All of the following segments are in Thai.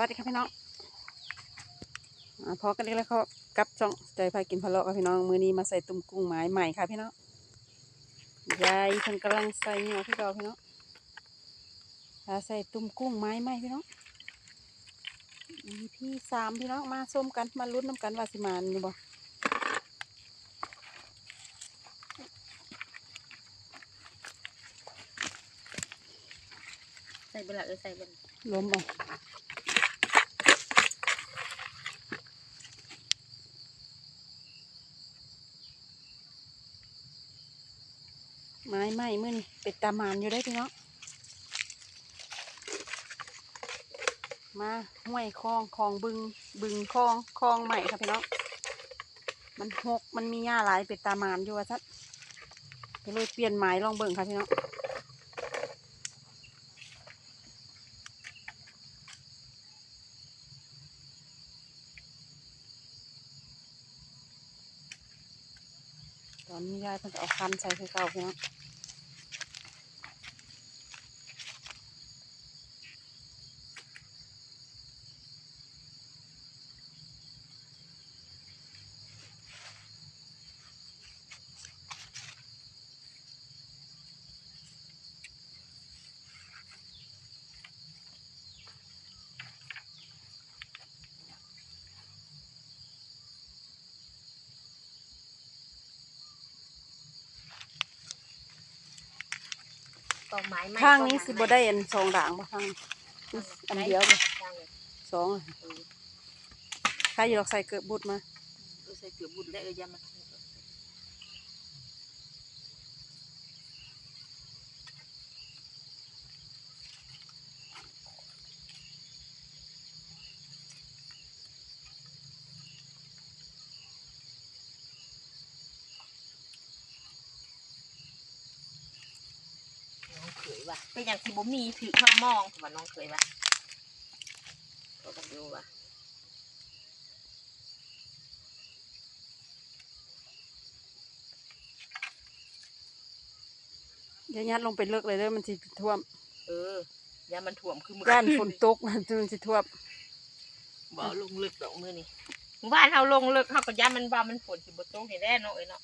วัสดีค่ะพี่น้องอาพอกันอีกแล้วเขากับจ้องใจพากินพะโล้ค่ะพี่น้อง มือนี้มาใส่ตุ่มกุ้งไม้ใหม่ค่ะพี่น้องยายเพิ่นกำลังใส่เหนียวพี่เก่าพี่น้องถ้าใส่ตุ่มกุ้งไม้ใหม่พี่น้องมีพี่สามพี่น้องมาส้มกันมาลุ้นน้ำกันว่าสิมานอยู่บ่ใส่เบลาเออใส่เบลาล้มเอา ไม้ใหม่มือนี่เป็ดตามานอยู่ได้พี่น้องมาห้วยคลองคลองบึงบึงคลองคลองใหม่ค่ะพี่น้องมันหกมันมีหญ้าหลายเป็ดตามานอยู่ว่าซัดก็เลยเปลี่ยนไม้ลองเบิ่งค่ะพี่น้องตอนนี้ยายเพิ่นจะเอาคันใส่คือเก่าพี่น้อง ตอกไม้ไหมข้างนี้สิบ่ได้อันสองด่างบ่ข้างนี้อันเดียวเลยสองอะใครอยู่หรอกใส่เกิดบุดมาเออใส่เกลือบุญและเออยามัน ขยว่ะเป็นอย่างที่บ่มีถือข้ามองว่าน้องเขยว่ะก็ต้องดูว่ะเดี๋ยวยัดลงไปเลิกเลยเด้อมันสิท่วม เออยามันถ่วมคือมืก้านฝนตกมันสิท่วมบ่ลงลึกดอกมือนี่หมู่บ้านเฮาลงลึกเฮาก็ยามันว่ามันฝนสิบ่ตกให้แน่เนาะเอ้ยเนาะ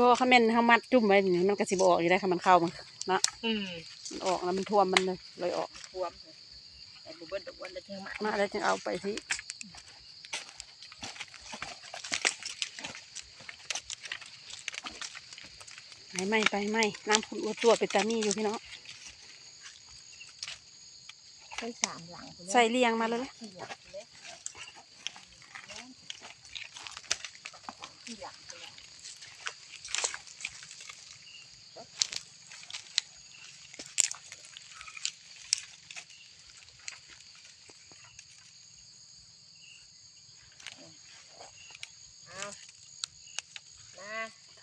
บ่คาแม่นเฮามัดจุ่มไว้นี่มันก็สิบ่ออกอยู่ได้ค่ะมันเข้ามันนะอืมมันออกแล้วมันท่วมมันเลยเลยออกท่วมเลยแต่บ่เบิดดอกวันละเท่ามามาแล้วจึงเอาไปที่ไหม่ไม่ไปไม่น้ำขุ่นวัวตัวเป็นตามีอยู่พี่น้องใส่สามหลังไปเลยใส่เรียงมาเลยสี่หลังไปเลยสี่หลังไปเลยเอามา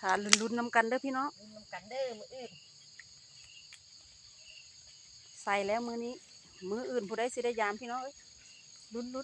ทานลุ้นๆน้ำกันเด้อพี่น้องลุ้นนำกันเด้อมืออื่นใส่แล้วมือนี้ มืออื่นผู้ใดสิได้ยามพี่น้องเอ้ยลุ้นลุ้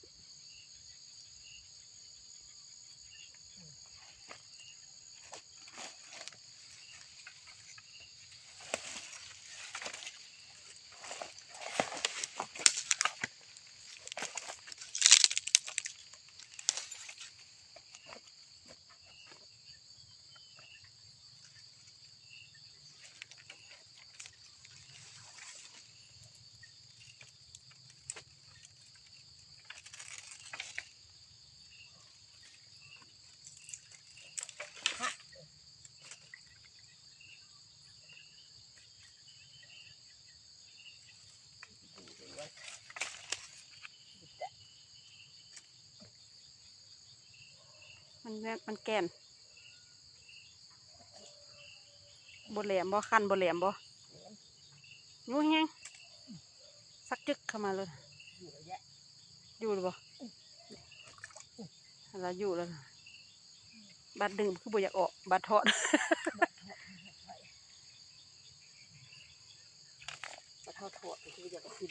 มันแม่นมันแก่นบดแหลมบ่คันบดแหลมบ่ยูแห้งสักจึกเข้ามาเลยอยู่หรือบ่อะไรอยู่แล้วบัดดึงคือบ่อยากออกบัดทอดมาเท่าถั่วที่อยากจะกิน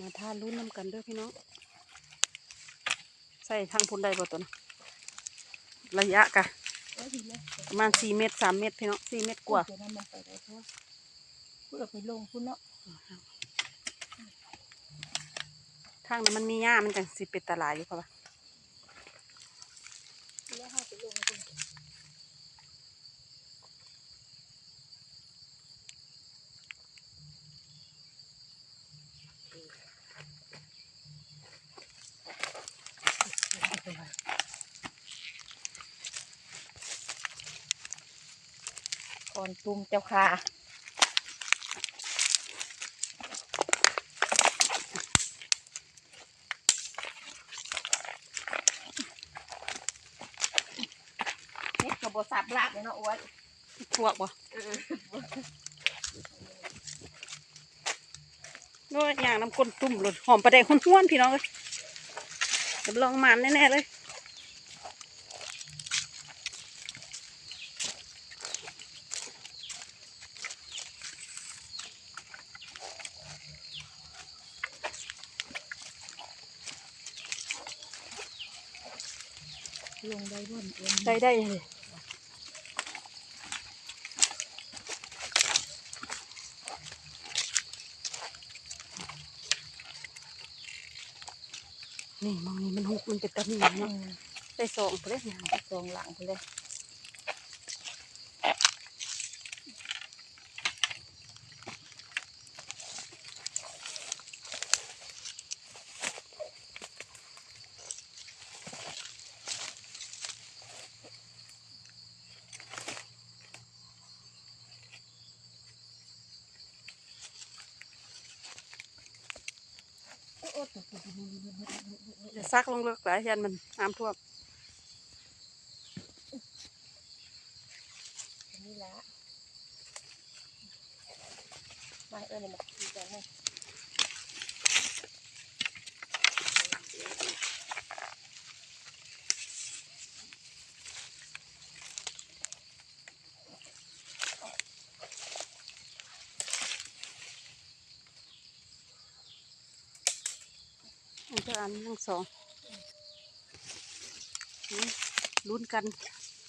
มาทานรุ่นน้ำกันเด้อพี่น้อง ใส่ทางพุ่นได้บ่ตัวนะระยะกะโอ้ยดีเลยประมาณสี่เมตรสามเมตรพี่น้องสี่เมตรกว่าเดี๋ยวนั้นมันไปได้ทั่วพูดเอาไปลงพุ่นเนาะทางนั้นมันมีหญ้ามันจังสิเป็นตลาดอยู่เพราะว่า แล้วให้ไปลงพุ่น ก่ อนตุ่มเจ้าค่ะนี่กระบอกสับลาบเลยเนาะโอ้ยพวกบ่เออนู้นอย่างน้ำก้นตุ่มหลุดหอมประเดงห้วนๆพี่น้องเลยรับรองมันแน่ๆเลย ลงได้บ่นเอ็นได้ได้เลยนี่มองนี่มันหุกมันเป็นตะหนีอืเนาะมได้สองเลยเนี่ยตรงหลังไปเลย จะซักลงเลิกหลายยันมันน้ำท่วมนี่ละมาเออเนี่ยมา คุยกันเลยอันจะอันทั้งสองลุ้นกัน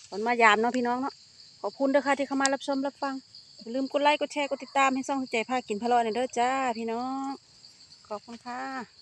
ตอนมายามเนาะพี่น้องเนาะขอบคุณเด้อค่ะที่เข้ามารับชมรับฟังอย่าลืมกดไลค์กดแชร์กดติดตามให้ซ่องใจพากินพะโล้ในอยเด้อจ้าพี่น้อง ขอบคุณค่ะ